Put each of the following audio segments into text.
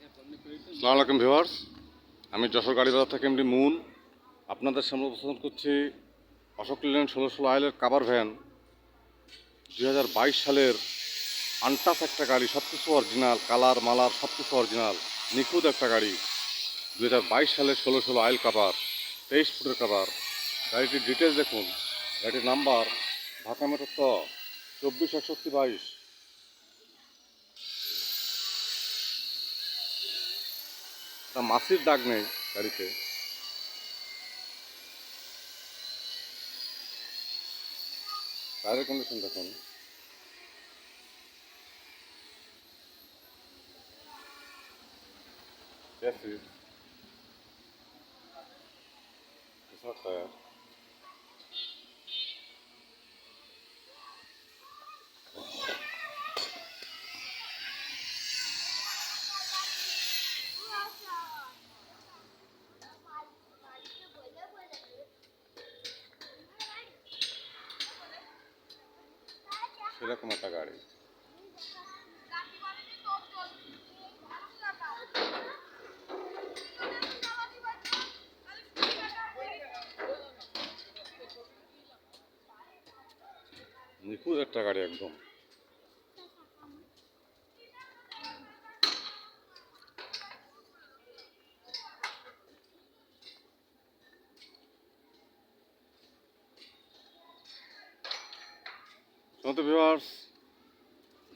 সালাম আলাইকুম ভিউয়ার্স, আমি যশোর গাড়ি বাজার থেকে এমডি মুন। আপনাদের সামনে উপস্থাপন করছি অশোক লিলেন ষোলো ষোলো আইলের কাভার ভ্যান। দুই হাজার বাইশ সালের আনটাস একটা গাড়ি সব কিছু অরিজিনাল, কালার, মালার সব কিছু অরিজিনাল, নিখুঁত একটা গাড়ি। দুই হাজার বাইশ সালের ষোলো ষোলো আইল কাভার তেইশ ফুটের কাভার গাড়িটির ডিটেলস দেখুন। গাড়িটির নাম্বার ঢাকা মেট্রো ত চব্বিশ একষট্টি বাইশ। তা মাসির দাগ নেই গাড়িতে টায়ারের কন্ডিশন দেখুন Chassis. It's not tire. সেরকম একটা গাড়ি। নিখুঁত একটা গাড়ি একদম। সমস্ত ভিউয়ার্স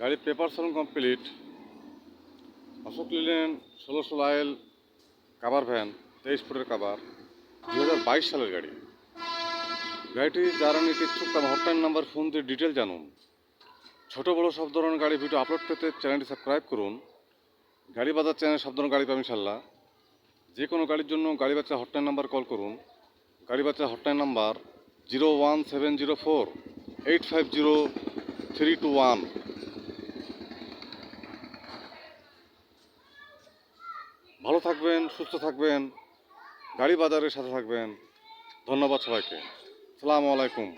গাড়ির পেপার সলন কমপ্লিট অশোক লিলেন ষোলো ষোলো আইল কাভার ভ্যান তেইশ ফুটের কাভার দু সালের গাড়ি। গাড়িটি যারা নিতে ইচ্ছুক তার হটলাইন নাম্বার ফোন দিয়ে ডিটেল জানুন। ছোট বড় সব ধরনের গাড়ি ভিডিও আপলোড পেতে চ্যানেলটি সাবস্ক্রাইব করুন। গাড়ি বাজার চ্যানেল সব ধরনের গাড়ি পাবেন ইনশাল্লাহ যে কোনো গাড়ির জন্য গাড়ি বাচ্চা হটলাইন নাম্বার কল করুন। গাড়ি বাচ্চা hotline number zero one seven zero four eight five zero three two one ভালো থাকবেন, সুস্থ থাকবেন, গাড়ি বাজারের সাথে থাকবেন। ধন্যবাদ সবাইকে। সালামু আলাইকুম।